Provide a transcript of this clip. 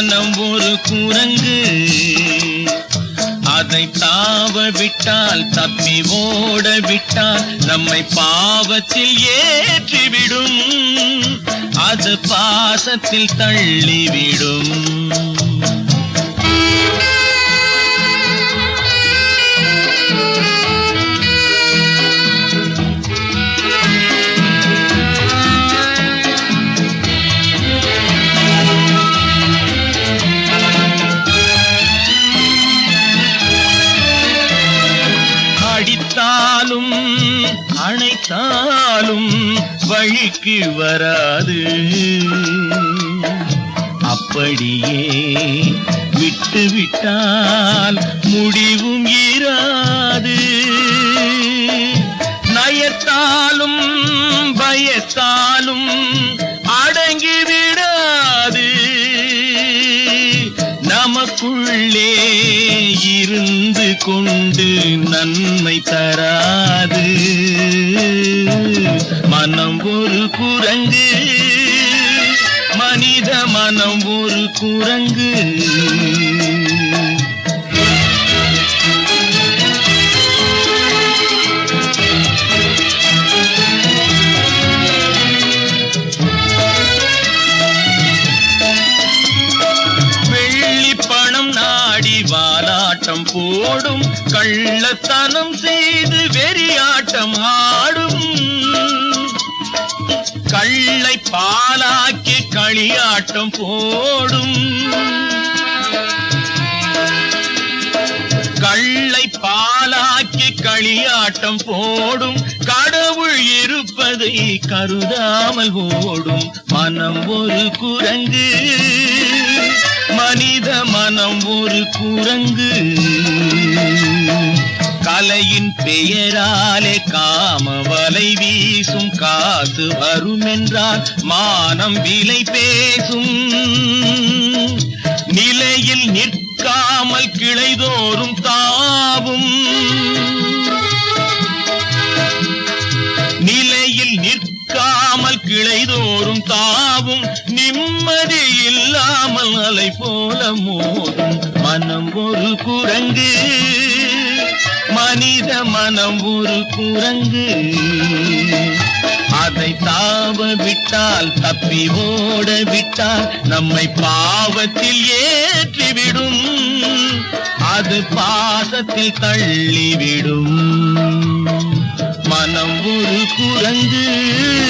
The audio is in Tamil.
மனம் ஒரு குரங்கு. அதை தாவ விட்டால் தப்பி ஓட விட்டால் நம்மை பாவத்தில் ஏற்றிவிடும். அது பாசத்தில் தள்ளிவிடும். அணைத்தாலும் வழிக்கு வராது. அப்படியே விட்டுவிட்டால் முடிவும் இராது. நயத்தாலும் பயத்தாலும் அடங்கிவிடாது நமக்குள்ளே இருந்து கொண்டு நன்மை தராது. மனம் ஒரு குரங்கு. மனித மனம் ஒரு குரங்கு. வெள்ளி பணம் நாடி வாலாட்டம் போடும். கள்ளத்தனம் செய்து வெறியாட்டம் ஆடும். கள்ளை பாலாக்கி களியாட்டம் போடும். கள்ளை பாலாக்கி களியாட்டம் போடும். கடவுள் இருப்பதை கருதாமல் ஓடும். மனம் ஒரு குரங்கு. மனித மனம் ஒரு குரங்கு. கலையின் பெயராலே காம வலை வீசும் காசு வருமென்றால் மானம் விலை பேசும். நிலையில் நிற்காமல் கிளைதோறும் தாவும். நிலையில் நிற்காமல் கிளைதோறும் தாவும். நிம்மதி இல்லாமல் அலை போல மோதும் மனம் ஒரு குரங்கு. மனித மனம் ஒரு குரங்கு. அதை தாவ விட்டால் தப்பி ஓட விட்டால் நம்மை பாவத்தில் ஏற்றிவிடும் அது பாசத்தில் தள்ளிவிடும். மனம் ஒரு குரங்கு.